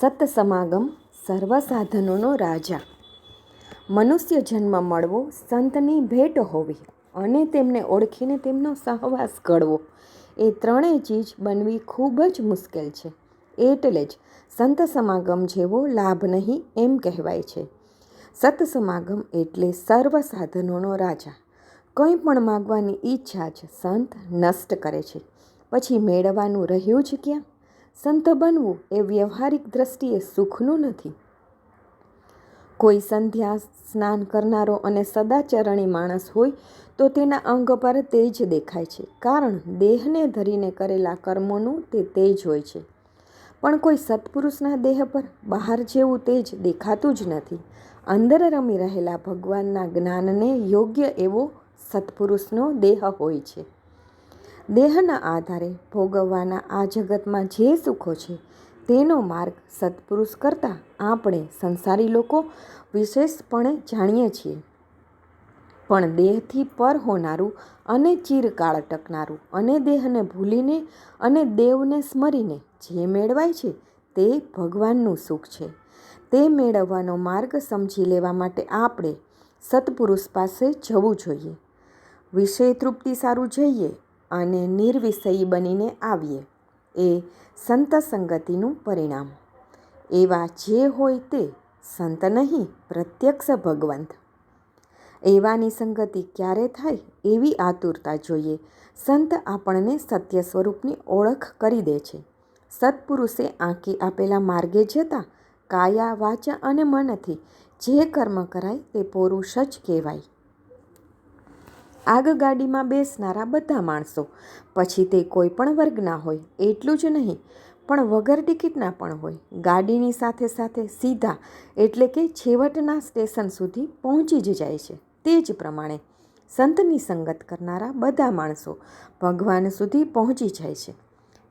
સત સમાગમ સર્વ સાધનોનો રાજા. મનુષ્ય જન્મ મળવો, સંતની ભેટ હોવી અને તેમને ઓળખીને તેમનો સહવાસ ઘડવો, એ ત્રણેય ચીજ બનવી ખૂબ જ મુશ્કેલ છે. એટલે જ સંત સમાગમ જેવો લાભ નહીં એમ કહેવાય છે. સત સમાગમ એટલે સર્વ સાધનોનો રાજા. કંઈ પણ માગવાની ઈચ્છા જ સંત નષ્ટ કરે છે. પછી મેળવવાનું રહ્યું જ ક્યાં? સંત બનવું એ વ્યવહારિક દ્રષ્ટિએ સુખનું નથી. કોઈ સંધ્યા સ્નાન કરનારો અને સદાચરણી માણસ હોય તો તેના અંગ પર તેજ દેખાય છે, કારણ દેહને ધરીને કરેલા કર્મોનું તે તેજ હોય છે. પણ કોઈ સત્પુરુષના દેહ પર બહાર જેવું તેજ દેખાતું જ નથી. અંદર રમી રહેલા ભગવાનના જ્ઞાનને યોગ્ય એવો સત્પુરુષનો દેહ હોય છે. દેહના આધારે ભોગવવાના આ જગતમાં જે સુખો છે, તેનો માર્ગ સત્પુરુષ કરતાં આપણે સંસારી લોકો વિશેષપણે જાણીએ છીએ. પણ દેહથી પર હોનારું અને ચિરકાળ ટકનારું અને દેહને ભૂલીને અને દેવને સ્મરીને જે મેળવાય છે, તે ભગવાનનું સુખ છે. તે મેળવવાનો માર્ગ સમજી લેવા માટે આપણે સત્પુરુષ પાસે જવું જોઈએ. વિષય તૃપ્તિ સારું જઈએ અને નિર્વિષયી બનીને આવીએ, એ સંત સંગતિનું પરિણામ. એવા જે હોય તે સંત નહીં, પ્રત્યક્ષ ભગવંત. એવાની સંગતિ ક્યારે થાય એવી આતુરતા જોઈએ. સંત આપણને સત્ય સ્વરૂપની ઓળખ કરી દે છે. સત્પુરુષે આંકી આપેલા માર્ગે જતાં કાયા, વાચા અને મનથી જે કર્મ કરાય તે પુરુષ જ કહેવાય. આગગાડીમાં બેસનારા બધા માણસો. પછી તે કોઈ પણ વર્ગના હોય, એટલું જ નહીં, પણ વગર ટિકિટના પણ હોય. ગાડીની સાથે સાથે સીધા, એટલે કે છેવટના સ્ટેશન સુધી પહોંચી જ જાય છે. તે જ પ્રમાણે સંતની સંગત કરનારા બધા માણસો ભગવાન સુધી પહોંચી જાય છે.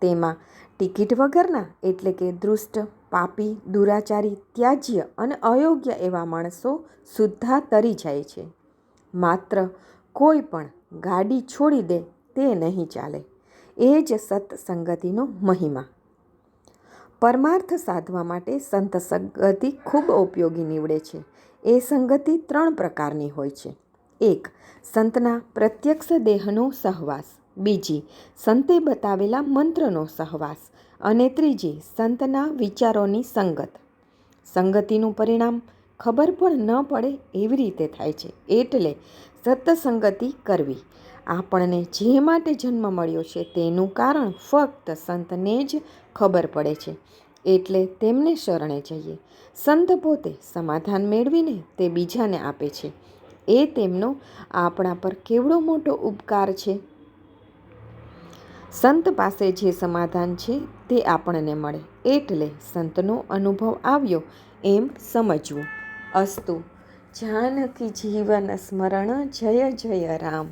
તેમાં ટિકિટ વગરના, એટલે કે દૃષ્ટ, પાપી, દુરાચારી, ત્યાજ્ય અને અયોગ્ય એવા માણસો સુદ્ધા તરી જાય છે. માત્ર કોઈ પણ ગાડી છોડી દે તે નહીં ચાલે. એ જ સત્સંગતિનો મહિમા. પરમાર્થ સાધવા માટે સંત સંગતિ ખૂબ ઉપયોગી નીવડે છે. એ સંગતિ ત્રણ પ્રકારની હોય છે. એક, સંતના પ્રત્યક્ષ દેહનો સહવાસ. બીજી, સંતે બતાવેલા મંત્રનો સહવાસ. અને ત્રીજી, સંતના વિચારોની સંગત. સંગતિનું પરિણામ ખબર પણ ન પડે એવી રીતે થાય છે. એટલે સત્સંગતિ કરવી. આપણને જે માટે જન્મ મળ્યો છે તેનું કારણ ફક્ત સંતને જ ખબર પડે છે. એટલે તેમને શરણે જઈએ. સંત પોતે સમાધાન મેળવીને તે બીજાને આપે છે. એ તેમનો આપણા પર કેવડો મોટો ઉપકાર છે. સંત પાસે જે સમાધાન છે તે આપણને મળે. એટલે સંતનો અનુભવ આવ્યો એમ સમજવું. અસ્તુ. જાનકી જીવન સ્મરણ જય જય રામ.